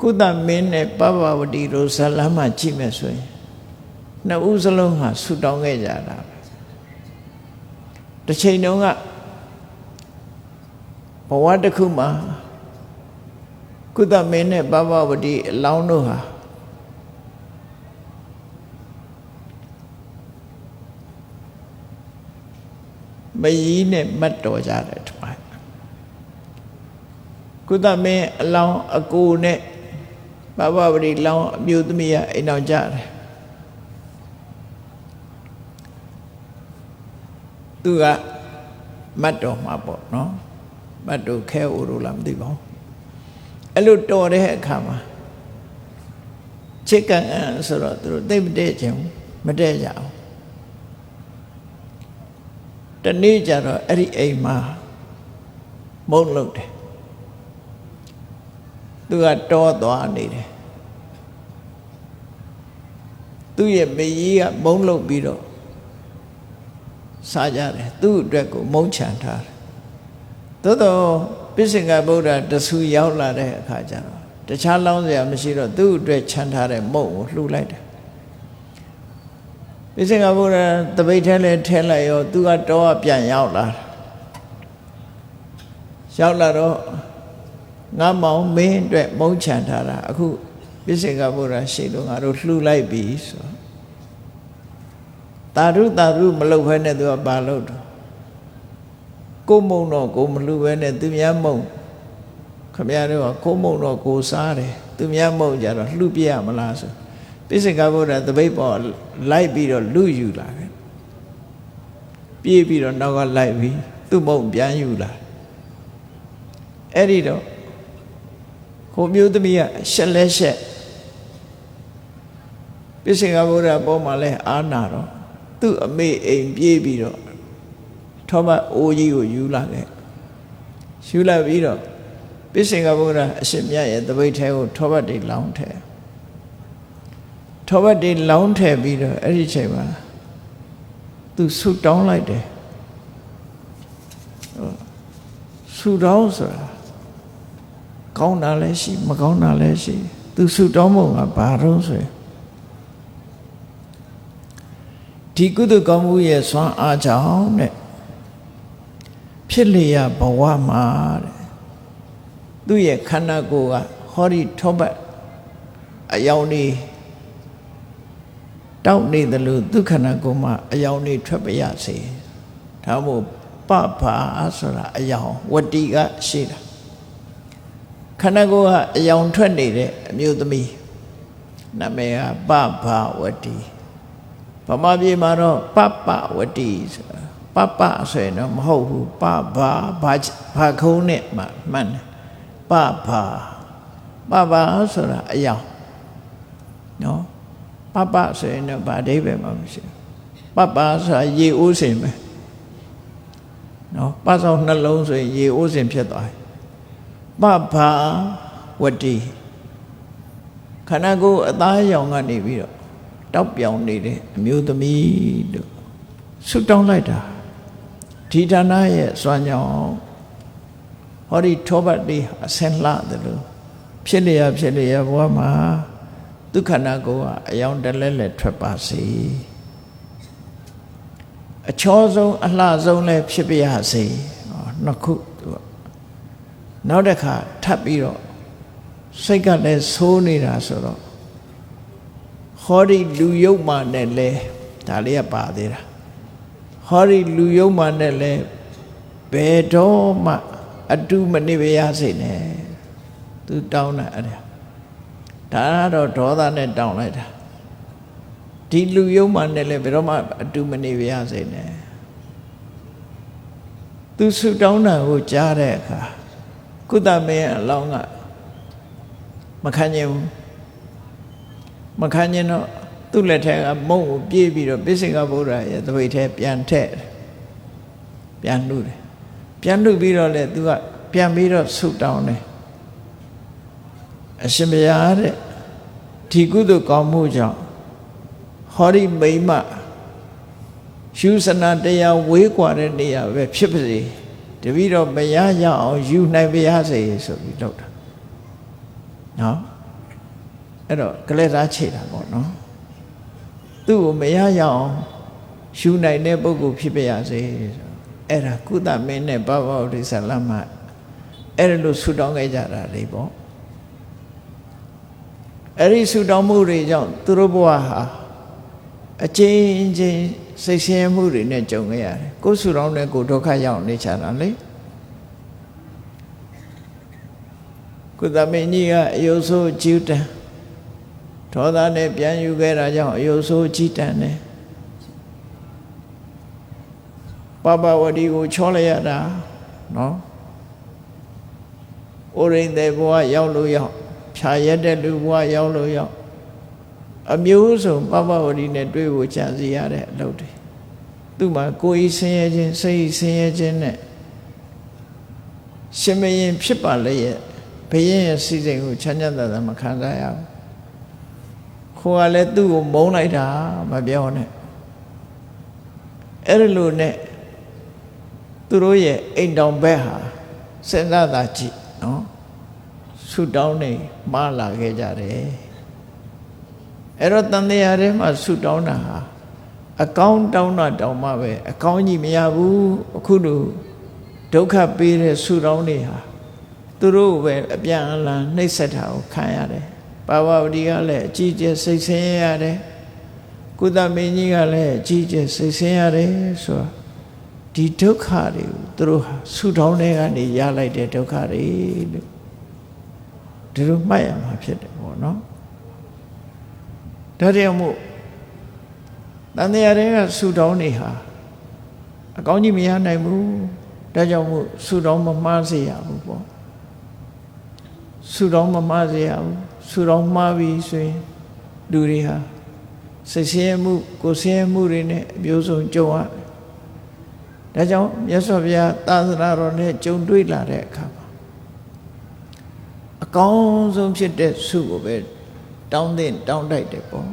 ကုသမင်းနဲ့ပပဝတီတို့ဇလမ်းမှာကြည့်မယ်ဆိုရင်နှစ်ဦးစလုံးဟာဆူတောင်းခဲ့ကြတာပဲတစ်ချိန်တုန်းကဘဝတစ်ခုမှာကုသမင်းနဲ့ပပဝတီအလောင်းတို့ဟာမယီးနဲ့မတ်တော်ကြတယ်တမိုင်းကုသမင်းအလောင်းအကိုနဲ့ ဘဘဝရီလောင်းအမျိုးသမီးကအိမ်အောင်ကြတယ်သူကမတ်တော်မှာပေါ့နော်မတ်တော်ခဲအိုလိုလားမသိပါဘူးအဲ့လိုတော်တဲ့အခါမှာချစ်ကန်အန်ဆိုတော့သူတို့သိမတည့်ခြင်းမတည့်ကြအောင်တနေ့ကျတော့အဲ့ဒီအိမ်မှာမုန်းလို့တယ် သူကတောသွားနေတယ်သူ့ရဲ့မကြီးကမုန်းလို့ပြီးတော့စားကြတယ်သူ့အတွက်ကိုမုန်းချန်ထားတယ်သို့တော့ပိစိကဗုဒ္ဓတဆူရောက်လာတဲ့အခါကျတော့တခြားလောင်းစရာမရှိတော့သူ့အတွက်ချန်ထားတဲ့မုန့်ကိုလှူလိုက်တယ်ပိစိကဗုဒ္ဓတပိတ်ထဲလဲထဲလိုက်ရောသူကတော့ပြန်ရောက်လာရောက်လာတော့ ငါမောင်မင်းအတွက်မုန်းချန်ထားတာအခုပိစိကဗုဒ္ဓရှိတော့ငါတို့လှူလိုက်ပြီဆိုတာဓုတာဓုမလုပ်ဖဲနဲ့သူကဘာလုပ်တော့ကိုမုံတော့ကိုမလှူပဲနဲ့သူများမုံခမရတော့ကိုမုံတော့ကိုစားတယ်သူများမုံကြတော့လှူပြရမလားဆိုပိစိကဗုဒ္ဓတပိတ်ပေါ်လိုက်ပြီးတော့လူယူလာတယ်ပြေးပြီးတော့နောက်ကလိုက်ပြီးသူ့မုံပြန်ယူလာအဲ့ဒီတော့ဟို မျိုးသမီးကရှက်လဲရှက်ပိစိကဗုဒ္ဓပေါ်မှာလဲအာနာတော့သူ့အမေအိမ်ပြေးပြီးတော့ထောမအိုးကြီးကိုယူလာခဲ့ယူလာပြီးတော့ပိစိကဗုဒ္ဓအရှင်မြတ်ရဲ့တပိတ်ထဲကိုထောပတ်တွေလောင်းထဲထောပတ်တွေလောင်းထဲပြီးတော့အဲ့ဒီချိန်မှာသူဆူတောင်းလိုက်တယ်ဆူတောင်းဆိုတာ ကောင်းတာလည်းရှိမကောင်းတာလည်းရှိသူဆူတောင်းပုံကဘာတော့ဆိုရင်ဒီကုသကောင်းမှုရဲ့ဆွမ်းအားကြောင့်တဲ့ဖြစ်လျက်ဘဝမှာတဲ့သူ့ရဲ့ခန္ဓာကိုယ်ကဟောဒီထောပတ်အယောင်နေတောက်နေတယ်လို့သူခန္ဓာကိုယ်မှာအယောင်နေထွက်ပြရစေဒါမို့ပပဆိုတာအယောင်ဝတိကရှိတာ ခန္ဓာကိုယ်ကအယောင်ထွက်နေတဲ့အမျိုးသမီးနာမည်ကပပဝတိဗမာပြည်မှာတော့ပပဝတိဆိုတာပပဆိုရင်တော့မဟုတ်ဘူးပဘာဘာဘာခုံးနဲ့မှမှန်တယ်ပဘာပဘာဆိုတာအယောင်နော်ပပဆိုရင်တော့ဗာအဓိပ္ပာယ်မှမရှိဘူးပပဆိုတာရေအိုးစင်ပဲနော်ပဆောင်နှလုံးဆိုရင်ရေအိုးစင်ဖြစ်သွားတယ် ပဘာဝတိခန္ဓာကိုယ်အသားရောင်ကနေပြီးတော့တောက်ပြောင်နေတဲ့အမျိုးသမီးတို့ဆုတောင်းလိုက်တာဒီဌာနရဲ့စွမ်းကြောင့်ဟောဒီထောပတ်လေးအစင်လှတယ်လို့ဖြစ်လျက်ဖြစ်လျက်ဘဝမှာဒုက္ခနာကိုကအယောင်တလဲလဲထွက်ပါစေအချောဆုံးအလှဆုံးလည်းဖြစ်ပြရစေနှစ်ခုသူက နောက်တစ်ခါထပ်ပြီးတော့စိတ်ကလည်းဆိုးနေတာဆိုတော့ဟောဒီလူယုတ်မှနဲ့လဲဒါလေးကပါသေးတာဟောဒီလူယုတ်မှနဲ့လဲဘယ်တော့မှအတုမနေပါရစေနဲ့သူတောင်းတာအဲ့ဒါဒါကတော့ဒေါသနဲ့တောင်းလိုက်တာဒီလူယုံမှနဲ့လည်းဘယ်တော့မှအတူမနေပါရစေနဲ့သူဆုတောင်းတာကိုကြားတဲ့အခါ ကုသမင်းအလောင်းကမခံကျင်ဘူးမခံကျင်တော့သူ့လက်ထက်ကမုံကိုပြေးပြီးတော့ပိစိကဗုဒ္ဓရဲ့သပိတ်ထဲပြန်ထည့်ပြန်လှုပ်တယ်ပြန်လှုပ်ပြီးတော့လေသူကပြန်ပြီးတော့ဆုတောင်းတယ်အရှင်ဘုရားတဲ့ဒီကုသိုလ်ကောင်းမှုကြောင့်ဟောဒီမိမယူစနာတရားဝေးกว่าတဲ့နေရာပဲဖြစ်ပါစေ တပည့်တော်မရရအောင်ယူနိုင်ပါရစေဆိုပြီးလုပ်တာနော်အဲ့တော့ကလက်သားခြေတာပေါ့နော်သူ့ကိုမရရအောင်ရှူနိုင်တဲ့ပုဂ္ဂိုလ်ဖြစ်ပါရစေအဲ့ဒါကုသမင်းနဲ့ဘဘဝရိသလမအဲ့ဒါလို့ဆူတောင်းခဲ့ကြတာလေပေါ့အဲ့ဒီဆူတောင်းမှုတွေကြောင့်သူတို့ဘဝဟာ အချင်းချင်းစိတ်ဆင်းရဲမှုတွေနဲ့ကြုံခဲ့ရတယ်ကိုယ်ဆူတောင်းတဲ့ကိုယ်ဒုက္ခရောက်နေချတာလေကုသမင်းကြီးကအယုဆိုးจิวတံဒေါသနဲ့ပြန်ယူခဲ့တာကြောင့်အယုဆိုးကြီးတန်တယ်ပပဝတီကိုချောလိုက်ရတာနော်ဩရိန်တဲ့ဘဝရောက်လို့ရောက်ဖြာရက်တဲ့လူဘဝရောက်လို့ရောက် အမျိုးစုံပပဝတီနဲ့တွေ့ဖို့ကြံစီရတဲ့အလုပ်တွေသူ့မှာကိုယ်ဤဆင်းရဲခြင်းစိတ်ဤဆင်းရဲခြင်းနဲ့ရှင်မရင်ဖြစ်ပါလေရဲ့ဘုရင်ရဲ့စီစဉ်ကိုချမ်းချမ်းသာသာမခံစားရဘူးခိုးကလည်းသူ့ကိုမုန်းလိုက်တာမပြောနဲ့အဲ့လိုနဲ့သူတို့ရဲ့အိမ်တောင်ဘက်ဟာစဉ်းစားတာကြည့်နော်ဆူတောင်းနေမှားလာခဲ့ကြတယ် အဲ့တော့တန်တရားထဲမှာဆူတောင်းတာဟာအကောင်းတောင်းတာတောင်းမှပဲအကောင်းကြီးမရဘူးအခုလိုဒုက္ခပေးတဲ့ဆူတောင်းတွေဟာသူတို့ပဲအပြန်အလှန်နှိပ်စက်တာကိုခံရတယ်ပါဝဝတီကလည်းအကြီးကျယ်စိတ်ဆင်းရဲရတယ်ကုသမင်းကြီးကလည်းအကြီးကျယ်စိတ်ဆင်းရတယ်ဆိုတော့ဒီဒုက္ခတွေကိုသူတို့ဟာဆူတောင်းတဲ့ကနေရလိုက်တဲ့ဒုက္ခတွေလို့ဒီလိုမှတ်ရမှာဖြစ်တယ်ပေါ့နော် ဒါကြောင့်မို့တန်တရားတွေကဆူတောင်းနေဟာအကောင်းကြီးမရနိုင်ဘူးဒါကြောင့်မို့ဆူတောင်းမမှားစေရဘူးပေါ့ဆူတောင်းမမှားစေရဘူးဆူတောင်းမှားပြီဆိုရင်လူတွေဟာစိတ်ဆင်းရဲမှုကိုယ်ဆင်းရဲမှုတွေနဲ့အမျိုးစုံကြုံရဒါကြောင့်မြတ်စွာဘုရားသာသနာတော်နဲ့ကြုံတွေ့လာတဲ့အခါမှာအကောင်းဆုံးဖြစ်တဲ့ဆုကိုပဲ တောင်းတဲ့တောင်းတိုက်တယ်ပေါ့